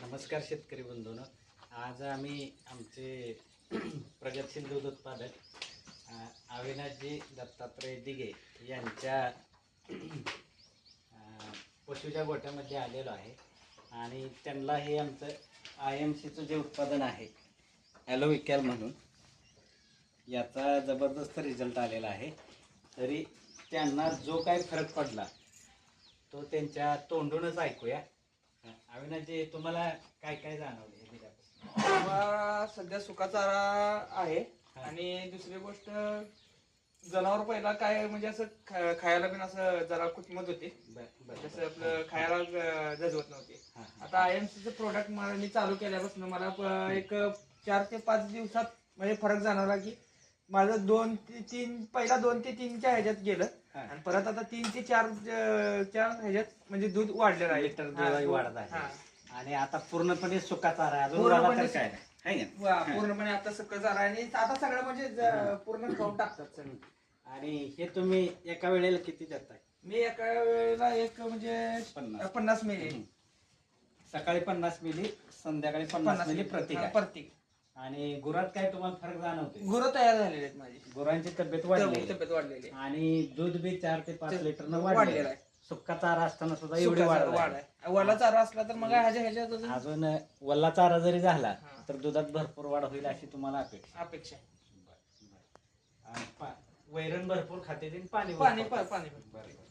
नमस्कार शेतकरी बंधून. आज आम्ही आमचे प्रगतशील दूध उत्पादक अविनाशजी दत्तात्रय दिघे यांच्या पशुच्या पशूच्या गोठ्यामध्ये आलेलो आहे. आणि त्यांना हे आमचं आय एम सीचं जे उत्पादन आहे ॲलोविकॅल म्हणून याचा जबरदस्त रिझल्ट आलेला आहे. तरी त्यांना जो काही फरक पडला तो त्यांच्या तोंडूनच ऐकूया. अविनाशजी तुम्हाला काय काय जाणवले हे दिल्यापासून? सध्या सुकाचारा आहे. आणि दुसरी गोष्ट जनावर पहिला काय म्हणजे असं खा- खायला पण असं जरा कुचमत होते. बर- बर- जसं आपलं खायला ग- जजवत नव्हते. हा, हा. आता आय एम सीचं प्रोडक्ट मला मी चालू केल्यापासून मला प- एक चार ते पाच दिवसात म्हणजे फरक जाणवला की माझं दोन ते तीन पहिला दोन ते तीनच्या ह्याच्यात गेलं. आणि परत आता तीन ते चार अं, चार ह्याच्यात म्हणजे दूध वाढलेलं आहे लिटर दूध वाढत हा. आहे आणि आता पूर्णपणे सुका चारा आहे. अजून पूर्णपणे वाढला तर काय नाही. है का? वा, पूर्णपणे आता सगळं झालं आणि आता सगळं म्हणजे ज- पूर्ण खाऊन टाकतात सगळं आणि हे तुम्ही एका वेळेला किती देताय मी एका वेळेला एक म्हणजे पन्नास. पन्नास मिली. सकाळी पन्नास मिली संध्याकाळी पन्नास मिली प्रति गाय. प्रत्येक आणि गुरात काय तुम्हाला फरक जाणवते गुरु तयार झालेले आहेत माझी. गुरांची तब्येत वाढली तब्येत वाढलेली आहे. आणि दूध बी चार ते पाच ते लिटर वाढलेलं वाढलेलं आहे. सुक्का चारा असताना सुद्धा एवढी सुका वाढ वाढ आहे. वला चारा असला तर मग ह्याच्या ह्याच्यात अजून अजून वल्ला चारा जरी झाला हा. तर दुधात भरपूर वाढ होईल अशी तुम्हाला अपेक्षा अपेक्षा आणि पा- वैरण भरपूर खाते आणि पाणी पाणी भरपूर पाणी खाते. बरं, बरं.